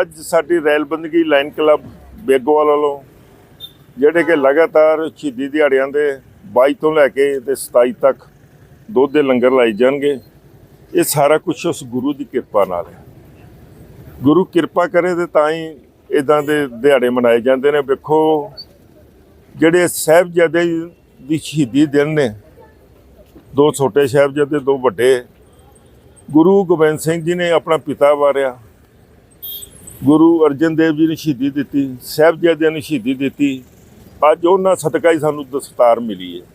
ਅੱਜ ਸਾਡੀ ਰੈਲ ਬੰਦਗੀ ਲਾਇਨ ਕਲੱਬ ਬੇਗੋਵਾਲ ਵੱਲੋਂ, ਜਿਹੜੇ ਕਿ ਲਗਾਤਾਰ ਸ਼ਹੀਦੀ ਦਿਹਾੜਿਆਂ ਦੇ 22 ਤੋਂ ਲੈ ਕੇ ਤੇ 27 ਤੱਕ ਦੁੱਧ ਦੇ ਲੰਗਰ ਲਾਏ ਜਾਣਗੇ, ਇਹ ਸਾਰਾ ਕੁਝ ਉਸ ਗੁਰੂ ਦੀ ਕਿਰਪਾ ਨਾਲ ਹੈ। ਗੁਰੂ ਕਿਰਪਾ ਕਰੇ ਤੇ ਤਾਂ ਹੀ ਇਦਾਂ ਦੇ ਦਿਹਾੜੇ ਮਨਾਏ ਜਾਂਦੇ ਨੇ। ਵੇਖੋ, ਜਿਹੜੇ ਸਾਹਿਬਜ਼ਾਦੇ ਦੀ ਸ਼ਹੀਦੀ ਦਿਨ ਨੇ, ਦੋ ਛੋਟੇ ਸਾਹਿਬਜ਼ਾਦੇ, ਦੋ ਵੱਡੇ, ਗੁਰੂ ਗੋਬਿੰਦ ਸਿੰਘ ਜੀ ਨੇ ਆਪਣਾ ਪਿਤਾ ਵਾਰਿਆ। ਗੁਰੂ ਅਰਜਨ ਦੇਵ ਜੀ ਨੇ ਸ਼ਹੀਦੀ ਦਿੱਤੀ, ਸਾਹਿਬਜ਼ਾਦਿਆਂ ਨੇ ਸ਼ਹੀਦੀ ਦਿੱਤੀ। ਅੱਜ ਉਹਨਾਂ ਸਦਕਾ ਹੀ ਸਾਨੂੰ ਦਸਤਾਰ ਮਿਲੀ ਹੈ।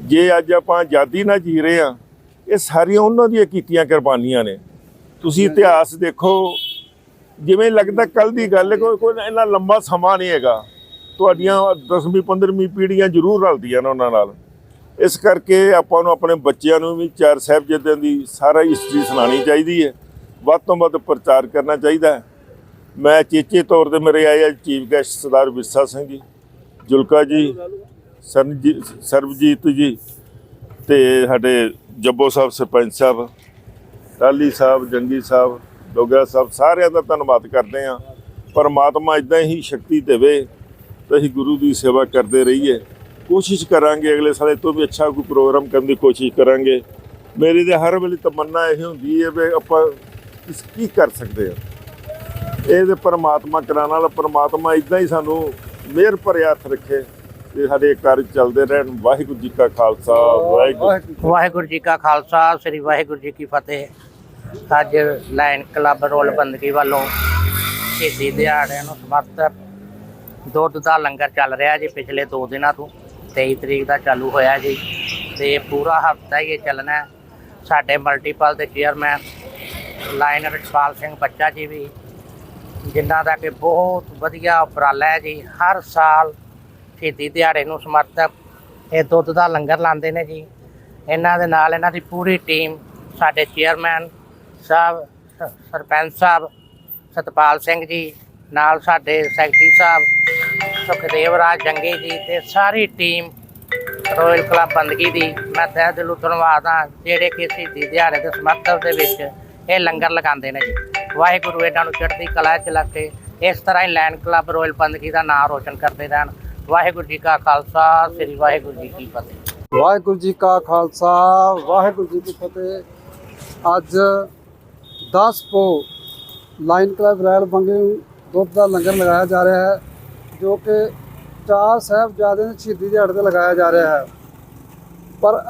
ਜੇ ਅੱਜ ਆਪਾਂ ਆਜ਼ਾਦੀ ਨਾਲ ਜੀ ਰਹੇ ਆ ਇਹ ਸਾਰੀਆਂ ਉਹਨਾਂ ਦੀਆਂ ਕੀਤੀਆਂ ਕੁਰਬਾਨੀਆਂ ਨੇ। ਤੁਸੀਂ ਇਤਿਹਾਸ ਦੇਖੋ, ਜਿਵੇਂ ਲੱਗਦਾ ਕੱਲ ਦੀ ਗੱਲ ਹੈ, ਕੋਈ ਕੋਈ ਇੰਨਾ ਲੰਬਾ ਸਮਾਂ ਨਹੀਂ ਹੈਗਾ। ਤੁਹਾਡੀਆਂ 10ਵੀਂ 15ਵੀਂ ਪੀੜ੍ਹੀਆਂ ਜ਼ਰੂਰ ਰਲਦੀਆਂ ਨੇ ਉਹਨਾਂ ਨਾਲ। ਇਸ ਕਰਕੇ ਆਪਾਂ ਨੂੰ ਆਪਣੇ ਬੱਚਿਆਂ ਨੂੰ ਵੀ ਚਾਰ ਸਾਹਿਬਜ਼ਾਦਿਆਂ ਦੀ ਸਾਰਾ ਹਿਸਟਰੀ ਸੁਣਾਉਣੀ ਚਾਹੀਦੀ ਹੈ। ਵੱਧ ਤੋਂ ਵੱਧ ਪ੍ਰਚਾਰ ਕਰਨਾ ਚਾਹੀਦਾ ਹੈ। ਮੈਂ ਚੇਚੇ ਤੌਰ ਤੇ ਮੇਰੇ ਆਏ ਆ ਚੀਫ ਗੈਸਟ ਸਰਦਾਰ ਵਿਰਸਾ ਸਿੰਘ ਜੀ, ਜੁਲਕਾ ਜੀ ਸਰਬਜੀਤ ਜੀ ਤੇ ਸਾਡੇ ਜੱਬੋ ਸਾਹਿਬ, ਸਰਪੰਚ ਸਾਹਿਬ ਟਾਲੀ ਸਾਹਿਬ, ਜੰਗੀ ਸਾਹਿਬ, ਡੋਗਰਾ ਸਾਹਿਬ, ਸਾਰਿਆਂ ਦਾ ਧੰਨਵਾਦ ਕਰਦੇ ਹਾਂ। ਪਰਮਾਤਮਾ ਇਦਾਂ ਹੀ ਸ਼ਕਤੀ ਦੇਵੇ ਤੇ ਅਸੀਂ ਗੁਰੂ ਦੀ ਸੇਵਾ ਕਰਦੇ ਰਹੀਏ। ਕੋਸ਼ਿਸ਼ ਕਰਾਂਗੇ ਅਗਲੇ ਸਾਲ ਇਹ ਤੋਂ ਵੀ ਅੱਛਾ ਕੋਈ ਪ੍ਰੋਗਰਾਮ ਕਰਨ ਦੀ ਕੋਸ਼ਿਸ਼ ਕਰਾਂਗੇ। ਮੇਰੀ ਤੇ ਹਰ ਵੇਲੇ ਤਮੰਨਾ ਇਹ ਹੁੰਦੀ ਹੈ ਵੀ ਆਪਾਂ ਕੀ ਕਰ ਸਕਦੇ ਹਾਂ। ਇਹ ਤੇ ਪਰਮਾਤਮਾ ਕਰਾਉਣ ਵਾਲਾ ਪਰਮਾਤਮਾ ਇਦਾਂ ਹੀ ਸਾਨੂੰ ਮਿਹਰ ਭਰਿਆ ਹੱਥ ਰੱਖੇ ਤੇ ਸਾਡੇ ਕਾਰਜ ਚੱਲਦੇ ਰਹਿਣ। ਵਾਹਿਗੁਰੂ ਜੀ ਕਾ ਖਾਲਸਾ, ਵਾਹਿਗੁਰੂ ਵਾਹਿਗੁਰੂ ਜੀ ਕਾ ਖਾਲਸਾ, ਸ੍ਰੀ ਵਾਹਿਗੁਰੂ ਜੀ ਕੀ ਫਤਿਹ। ਅੱਜ ਲਾਇਨ ਕਲੱਬ ਰੋਲ ਬੰਦਗੀ ਵੱਲੋਂ ਸ਼ਹੀਦੀ ਦਿਹਾੜਿਆਂ ਨੂੰ ਸਮਰਪਿਤ ਦੁੱਧ ਦਾ ਲੰਗਰ ਚੱਲ ਰਿਹਾ ਜੀ ਪਿਛਲੇ 2 ਦਿਨਾਂ ਤੋਂ। 23 ਤਰੀਕ ਦਾ ਚਾਲੂ ਹੋਇਆ ਜੀ ਤੇ ਪੂਰਾ ਹਫਤਾ ਹੀ ਇਹ ਚੱਲਣਾ ਸਾਡੇ ਮਲਟੀਪਲ ਦੇ ਚੇਅਰਮੈਨ ਲਾਇਨ ਰਛਪਾਲ ਸਿੰਘ ਬੱਚਾ ਜੀ ਵੀ ਜਿਨ੍ਹਾਂ ਦਾ ਕਿ ਬਹੁਤ ਵਧੀਆ ਉਪਰਾਲਾ ਹੈ ਜੀ। ਹਰ ਸਾਲ ਸ਼ਹੀਦੀ ਦਿਹਾੜੇ ਨੂੰ ਸਮਰਪਿਤ ਇਹ ਦੁੱਧ ਦਾ ਲੰਗਰ ਲਾਉਂਦੇ ਨੇ ਜੀ। ਇਹਨਾਂ ਦੇ ਨਾਲ ਇਹਨਾਂ ਦੀ ਪੂਰੀ ਟੀਮ, ਸਾਡੇ ਚੇਅਰਮੈਨ ਸਾਹਿਬ, ਸਰਪੰਚ ਸਾਹਿਬ, ਸਤਪਾਲ ਸਿੰਘ ਜੀ, ਨਾਲ ਸਾਡੇ ਸੈਕਟਰੀ ਸਾਹਿਬ, ਸੁਖਦੇਵ ਰਾਜ ਜੰਗੀ ਜੀ ਤੇ ਸਾਰੀ ਟੀਮ ਰੋਇਲ ਕਲੱਬ ਬੰਦਗੀ ਦੀ। ਮੈਂ ਤਹਿ ਦਿਲੋਂ ਧੰਨਵਾਦ ਹਾਂ, ਜਿਹੜੇ ਕਿ ਸ਼ਹੀਦੀ ਦਿਹਾੜੇ ਦੇ ਸਮਰਥਨ ਦੇ ਵਿੱਚ ਇਹ ਲੰਗਰ ਲਗਾਉਂਦੇ ਨੇ ਜੀ। ਵਾਹਿਗੁਰੂ ਇਹਨਾਂ ਨੂੰ ਚੜ੍ਹਦੀ ਕਲਾ 'ਚ ਲਾ ਕੇ ਇਸ ਤਰ੍ਹਾਂ ਹੀ ਲੈਨ ਕਲੱਬ ਰੋਇਲ ਬੰਦਗੀ ਦਾ ਨਾਮ ਰੋਸ਼ਨ ਕਰਦੇ ਰਹਿਣ। ਵਾਹਿਗੁਰੂ ਜੀ ਕਾ ਖਾਲਸਾ, ਸ੍ਰੀ ਵਾਹਿਗੁਰੂ ਜੀ ਕੀ ਫਤਿਹ। ਵਾਹਿਗੁਰੂ ਜੀ ਕਾ ਖਾਲਸਾ, ਵਾਹਿਗੁਰੂ ਜੀ ਕੀ ਫਤਿਹ। ਅੱਜ 10 ਪੋ ਲਾਈਨ ਕਲੱਬ ਰੈਲ ਬੰਗੇ ਦੁੱਧ ਦਾ ਲੰਗਰ ਲਗਾਇਆ ਜਾ ਰਿਹਾ ਹੈ, ਜੋ ਕਿ ਚਾਰ ਸਾਹਿਬਜ਼ਾਦੇ ਦੀ ਸ਼ਹੀਦੀ ਦਿਹਾੜੇ ਤੇ ਲਗਾਇਆ ਜਾ ਰਿਹਾ ਹੈ। ਪਰ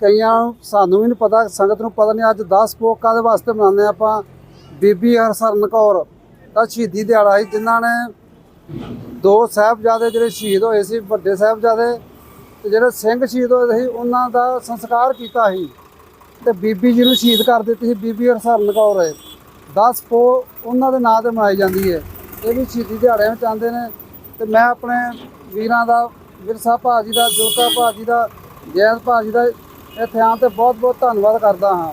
ਕਈਆਂ ਸਾਨੂੰ ਵੀ ਨਹੀਂ ਪਤਾ, ਸੰਗਤ ਨੂੰ ਪਤਾ ਨਹੀਂ ਅੱਜ 10 ਪੋ ਕਾਦੇ ਵਾਸਤੇ ਮਨਾਉਂਦੇ ਹਾਂ ਆਪਾਂ। ਬੀਬੀ ਹਰਸਰਨ ਕੌਰ ਦਾ ਸ਼ਹੀਦੀ ਦਿਹਾੜਾ ਸੀ, ਜਿਨ੍ਹਾਂ ਨੇ ਦੋ ਸਾਹਿਬਜ਼ਾਦੇ ਜਿਹੜੇ ਸ਼ਹੀਦ ਹੋਏ ਸੀ, ਵੱਡੇ ਸਾਹਿਬਜ਼ਾਦੇ ਤੇ ਜਿਹੜੇ ਸਿੰਘ ਸ਼ਹੀਦ ਹੋਏ ਸੀ, ਉਹਨਾਂ ਦਾ ਸੰਸਕਾਰ ਕੀਤਾ ਸੀ ਤੇ ਬੀਬੀ ਜੀ ਨੂੰ ਸ਼ਹੀਦ ਕਰ ਦਿੱਤੀ ਸੀ ਬੀਬੀ ਹਰਸਰਨ ਕੌਰ ਹੈ 10 ਪੋ ਉਹਨਾਂ ਦੇ ਨਾਂ ਤੇ ਮਨਾਈ ਜਾਂਦੀ ਹੈ। ਇਹ ਵੀ ਸ਼ਹੀਦੀ ਦਿਹਾੜਿਆਂ ਵਿੱਚ ਆਉਂਦੇ ਨੇ ਤੇ ਮੈਂ ਆਪਣੇ ਵੀਰਾਂ ਦਾ ਵਿਰਸਾ ਭਾਜੀ ਦਾ, ਜੋਤਾ ਭਾਜੀ ਦਾ, ਜੈਨ ਭਾਜੀ ਦਾ ਇੱਥੇ ਆਉਣ ਤੇ ਬਹੁਤ ਬਹੁਤ ਧੰਨਵਾਦ ਕਰਦਾ ਹਾਂ।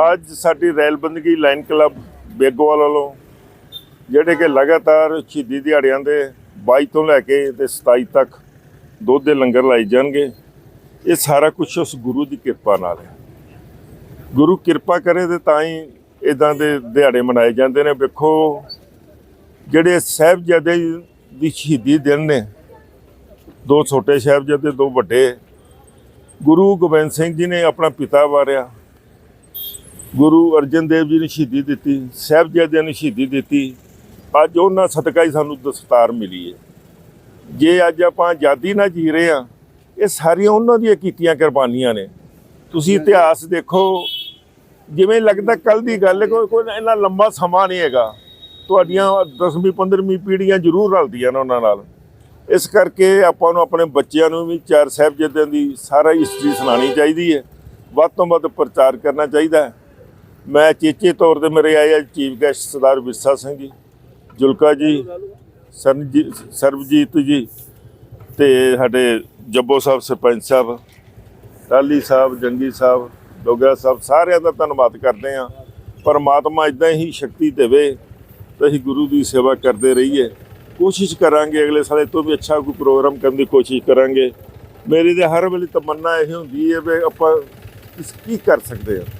ਅੱਜ ਸਾਡੀ ਰੈਲ ਬੰਦਗੀ ਲਾਇਨ ਕਲੱਬ ਬੇਗੋਵਾਲ ਵੱਲੋਂ, ਜਿਹੜੇ ਕਿ ਲਗਾਤਾਰ ਸ਼ਹੀਦੀ ਦਿਹਾੜਿਆਂ ਦੇ 22 ਤੋਂ ਲੈ ਕੇ ਤੇ 27 ਤੱਕ ਦੁੱਧ ਦੇ ਲੰਗਰ ਲਾਏ ਜਾਣਗੇ, ਇਹ ਸਾਰਾ ਕੁਝ ਉਸ ਗੁਰੂ ਦੀ ਕਿਰਪਾ ਨਾਲ ਹੈ। ਗੁਰੂ ਕਿਰਪਾ ਕਰੇ ਤੇ ਤਾਂ ਹੀ ਇਦਾਂ ਦੇ ਦਿਹਾੜੇ ਮਨਾਏ ਜਾਂਦੇ ਨੇ। ਵੇਖੋ, ਜਿਹੜੇ ਸਾਹਿਬਜ਼ਾਦੇ ਦੀ ਸ਼ਹੀਦੀ ਦਿਨ ਨੇ, ਦੋ ਛੋਟੇ ਸਾਹਿਬਜ਼ਾਦੇ, ਦੋ ਵੱਡੇ, ਗੁਰੂ ਗੋਬਿੰਦ ਸਿੰਘ ਜੀ ਨੇ ਆਪਣਾ ਪਿਤਾ ਵਾਰਿਆ। ਗੁਰੂ ਅਰਜਨ ਦੇਵ ਜੀ ਨੇ ਸ਼ਹੀਦੀ ਦਿੱਤੀ, ਸਾਹਿਬਜ਼ਾਦਿਆਂ ਨੇ ਸ਼ਹੀਦੀ ਦਿੱਤੀ, ਅੱਜ ਉਹਨਾਂ ਸਦਕਾ ਹੀ ਸਾਨੂੰ ਦਸਤਾਰ ਮਿਲੀ ਹੈ। ਜੇ ਅੱਜ ਆਪਾਂ ਆਜ਼ਾਦੀ ਨਾਲ ਜੀ ਰਹੇ ਆ ਇਹ ਸਾਰੀਆਂ ਉਹਨਾਂ ਦੀਆਂ ਕੀਤੀਆਂ ਕੁਰਬਾਨੀਆਂ ਨੇ। ਤੁਸੀਂ ਇਤਿਹਾਸ ਦੇਖੋ, ਜਿਵੇਂ ਲੱਗਦਾ ਕੱਲ ਦੀ ਗੱਲ ਹੈ, ਕੋਈ ਇੰਨਾ ਲੰਬਾ ਸਮਾਂ ਨਹੀਂ ਹੈਗਾ। ਤੁਹਾਡੀਆਂ 10ਵੀਂ 15ਵੀਂ ਪੀੜ੍ਹੀਆਂ ਜ਼ਰੂਰ ਰਲਦੀਆਂ ਨੇ ਉਹਨਾਂ ਨਾਲ। ਇਸ ਕਰਕੇ ਆਪਾਂ ਨੂੰ ਆਪਣੇ ਬੱਚਿਆਂ ਨੂੰ ਵੀ ਚਾਰ ਸਾਹਿਬਜ਼ਾਦਿਆਂ ਦੀ ਸਾਰਾ ਹਿਸਟਰੀ ਸੁਣਾਉਣੀ ਚਾਹੀਦੀ ਹੈ। ਵੱਧ ਤੋਂ ਵੱਧ ਪ੍ਰਚਾਰ ਕਰਨਾ ਚਾਹੀਦਾ ਹੈ। ਮੈਂ ਚੇਚੇ ਤੌਰ ਤੇ ਮੇਰੇ ਆਏ ਆ ਚੀਫ ਗੈਸਟ ਸਰਦਾਰ ਵਿਰਸਾ ਸਿੰਘ ਜੀ, ਜੁਲਕਾ ਜੀ ਸਰਬਜੀਤ ਜੀ ਤੇ ਸਾਡੇ ਜੱਬੋ ਸਾਹਿਬ, ਸਰਪੰਚ ਸਾਹਿਬ ਟਾਲੀ ਸਾਹਿਬ, ਜੰਗੀ ਸਾਹਿਬ, ਡੋਗਰਾ ਸਾਹਿਬ, ਸਾਰਿਆਂ ਦਾ ਧੰਨਵਾਦ ਕਰਦੇ ਹਾਂ। ਪਰਮਾਤਮਾ ਇਦਾਂ ਹੀ ਸ਼ਕਤੀ ਦੇਵੇ ਤੇ ਅਸੀਂ ਗੁਰੂ ਦੀ ਸੇਵਾ ਕਰਦੇ ਰਹੀਏ। ਕੋਸ਼ਿਸ਼ ਕਰਾਂਗੇ ਅਗਲੇ ਸਾਲੇ ਤੋਂ ਵੀ ਅੱਛਾ ਕੋਈ ਪ੍ਰੋਗਰਾਮ ਕਰਨ ਦੀ ਕੋਸ਼ਿਸ਼ ਕਰਾਂਗੇ। ਮੇਰੀ ਤੇ ਹਰ ਵੇਲੇ ਤਮੰਨਾ ਇਹ ਹੁੰਦੀ ਹੈ ਵੀ ਆਪਾਂ ਕੀ ਕਰ ਸਕਦੇ ਹਾਂ।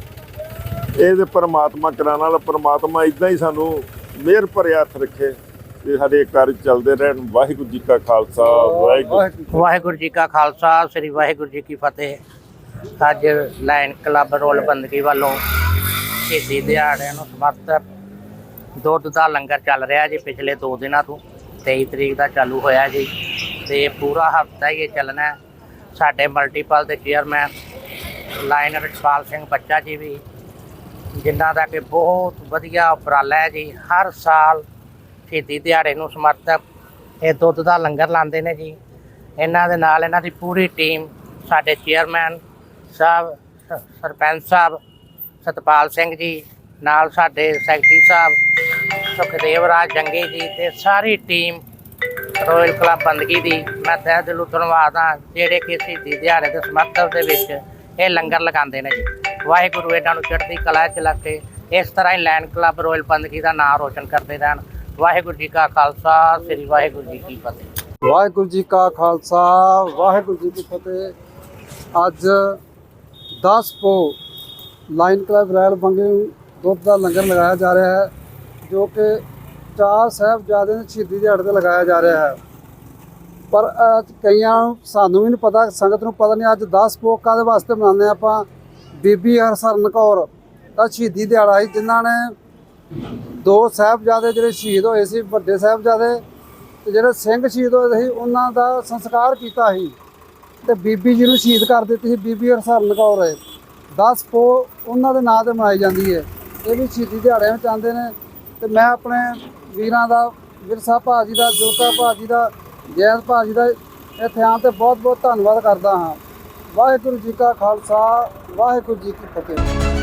ਇਹ ਤੇ ਪਰਮਾਤਮਾ ਕਰਾਉਣ ਵਾਲਾ, ਪਰਮਾਤਮਾ ਇਦਾਂ ਹੀ ਸਾਨੂੰ ਮਿਹਰ ਭਰਿਆ ਹੱਥ ਰੱਖੇ ਤੇ ਸਾਡੇ ਕਾਰਜ ਚੱਲਦੇ ਰਹਿਣ। ਵਾਹਿਗੁਰੂ ਜੀ ਕਾ ਖਾਲਸਾ, ਵਾਹਿਗੁਰੂ ਵਾਹਿਗੁਰੂ ਵਾਹਿਗੁਰੂ ਜੀ ਕਾ ਖਾਲਸਾ, ਸ੍ਰੀ ਵਾਹਿਗੁਰੂ ਜੀ ਕੀ ਫਤਿਹ। ਅੱਜ ਲਾਇਨ ਕਲੱਬ ਰੋਲ ਬੰਦਗੀ ਵੱਲੋਂ ਸ਼ਹੀਦੀ ਦਿਹਾੜੇ ਨੂੰ ਸਮਰਪਿਤ ਦੁੱਧ ਦਾ ਲੰਗਰ ਚੱਲ ਰਿਹਾ ਜੀ ਪਿਛਲੇ 2 ਦਿਨਾਂ ਤੋਂ। 23 ਤਰੀਕ ਦਾ ਚਾਲੂ ਹੋਇਆ ਜੀ ਤੇ ਪੂਰਾ ਹਫਤਾ ਹੀ ਇਹ ਚੱਲਣਾ। ਸਾਡੇ ਮਲਟੀਪਲ ਦੇ ਚੇਅਰਮੈਨ ਲਾਇਨ ਰਛਪਾਲ ਸਿੰਘ ਬੱਚਾ ਜੀ ਵੀ ਜਿਨ੍ਹਾਂ ਦਾ ਕਿ ਬਹੁਤ ਵਧੀਆ ਉਪਰਾਲਾ ਹੈ ਜੀ। ਹਰ ਸਾਲ ਸ਼ਹੀਦੀ ਦਿਹਾੜੇ ਨੂੰ ਸਮਰਪਿਤ ਇਹ ਦੁੱਧ ਦਾ ਲੰਗਰ ਲਾਉਂਦੇ ਨੇ ਜੀ। ਇਹਨਾਂ ਦੇ ਨਾਲ ਇਹਨਾਂ ਦੀ ਪੂਰੀ ਟੀਮ, ਸਾਡੇ ਚੇਅਰਮੈਨ ਸਾਹਿਬ ਸਰਪੰਚ ਸਾਹਿਬ, ਸਤਪਾਲ ਸਿੰਘ ਜੀ, ਨਾਲ ਸਾਡੇ ਸੈਕਟਰੀ ਸਾਹਿਬ, ਸੁਖਦੇਵ ਰਾਜ ਜੰਗੀ ਜੀ ਤੇ ਸਾਰੀ ਟੀਮ ਰਾਇਲ ਕਲੱਬ ਬੰਦਗੀ ਦੀ। ਮੈਂ ਤਹਿ ਦਿਲੋਂ ਧੰਨਵਾਦ ਹਾਂ, ਜਿਹੜੇ ਕਿ ਸ਼ਹੀਦੀ ਦਿਹਾੜੇ ਦੇ ਸਮਰਪਿਤ ਦੇ ਵਿੱਚ ਇਹ ਲੰਗਰ ਲਗਾਉਂਦੇ ਨੇ ਜੀ। ਵਾਹਿਗੁਰੂ ਇਹਨਾਂ ਨੂੰ ਚੜ੍ਹਦੀ ਕਲਾ ਚ ਰੱਖੇ ਇਸ ਤਰ੍ਹਾਂ ਹੀ ਲੈਂਡ ਕਲੱਬ ਰੋਇਲ ਬੰਦਗੀ ਦਾ ਨਾਮ ਰੋਸ਼ਨ ਕਰਦੇ ਰਹਿਣ। ਵਾਹਿਗੁਰੂ ਜੀ ਕਾ ਖਾਲਸਾ, ਸ੍ਰੀ ਵਾਹਿਗੁਰੂ ਜੀ ਕੀ ਫਤਿਹ। ਵਾਹਿਗੁਰੂ ਜੀ ਕਾ ਖਾਲਸਾ, ਵਾਹਿਗੁਰੂ ਜੀ ਕੀ ਫਤਿਹ। ਅੱਜ 10 ਪੋ ਲਾਈਨ ਕਲੱਬ ਰੈਲ ਬੰਗੇ ਦੁੱਧ ਦਾ ਲੰਗਰ ਲਗਾਇਆ ਜਾ ਰਿਹਾ ਹੈ, ਜੋ ਕਿ ਚਾਰ ਸਾਹਿਬਜ਼ਾਦੇ ਦੇ ਸ਼ਹੀਦੀ ਦਿਹਾੜੇ ਤੇ ਲਗਾਇਆ ਜਾ ਰਿਹਾ ਹੈ। ਪਰ ਕਈਆਂ ਸਾਨੂੰ ਵੀ ਨਹੀਂ ਪਤਾ, ਸੰਗਤ ਨੂੰ ਪਤਾ ਨਹੀਂ ਅੱਜ 10 ਪੋਕਾਂ ਦੇ ਵਾਸਤੇ ਮਨਾਉਂਦੇ ਹਾਂ ਆਪਾਂ। ਬੀਬੀ ਹਰਸਰਨ ਕੌਰ ਦਾ ਸ਼ਹੀਦੀ ਦਿਹਾੜਾ ਸੀ, ਜਿਨ੍ਹਾਂ ਨੇ ਦੋ ਸਾਹਿਬਜ਼ਾਦੇ ਜਿਹੜੇ ਸ਼ਹੀਦ ਹੋਏ ਸੀ, ਵੱਡੇ ਸਾਹਿਬਜ਼ਾਦੇ ਤੇ ਜਿਹੜੇ ਸਿੰਘ ਸ਼ਹੀਦ ਹੋਏ ਸੀ, ਉਹਨਾਂ ਦਾ ਸੰਸਕਾਰ ਕੀਤਾ ਸੀ ਤੇ ਬੀਬੀ ਜੀ ਨੂੰ ਸ਼ਹੀਦ ਕਰ ਦਿੱਤੀ ਸੀ ਬੀਬੀ ਹਰਸਰਨ ਕੌਰ 10 ਪੋ ਉਹਨਾਂ ਦੇ ਨਾਂ ਤੇ ਮਨਾਈ ਜਾਂਦੀ ਹੈ। ਇਹ ਵੀ ਸ਼ਹੀਦੀ ਦਿਹਾੜਿਆਂ ਵਿੱਚ ਆਉਂਦੇ ਨੇ ਤੇ ਮੈਂ ਆਪਣੇ ਵੀਰਾਂ ਦਾ ਵਿਰਸਾ ਭਾਜੀ ਦਾ ਜੋਤਾ ਭਾਜੀ ਦਾ, ਜੈਨ ਭਾਜੀ ਦਾ ਇੱਥੇ ਆਉਣ ਤੇ ਬਹੁਤ ਬਹੁਤ ਧੰਨਵਾਦ ਕਰਦਾ ਹਾਂ। ਵਾਹਿਗੁਰੂ ਜੀ ਕਾ ਖਾਲਸਾ ਵਾਹਿਗੁਰੂ ਜੀ ਕੀ ਫਤਿਹ।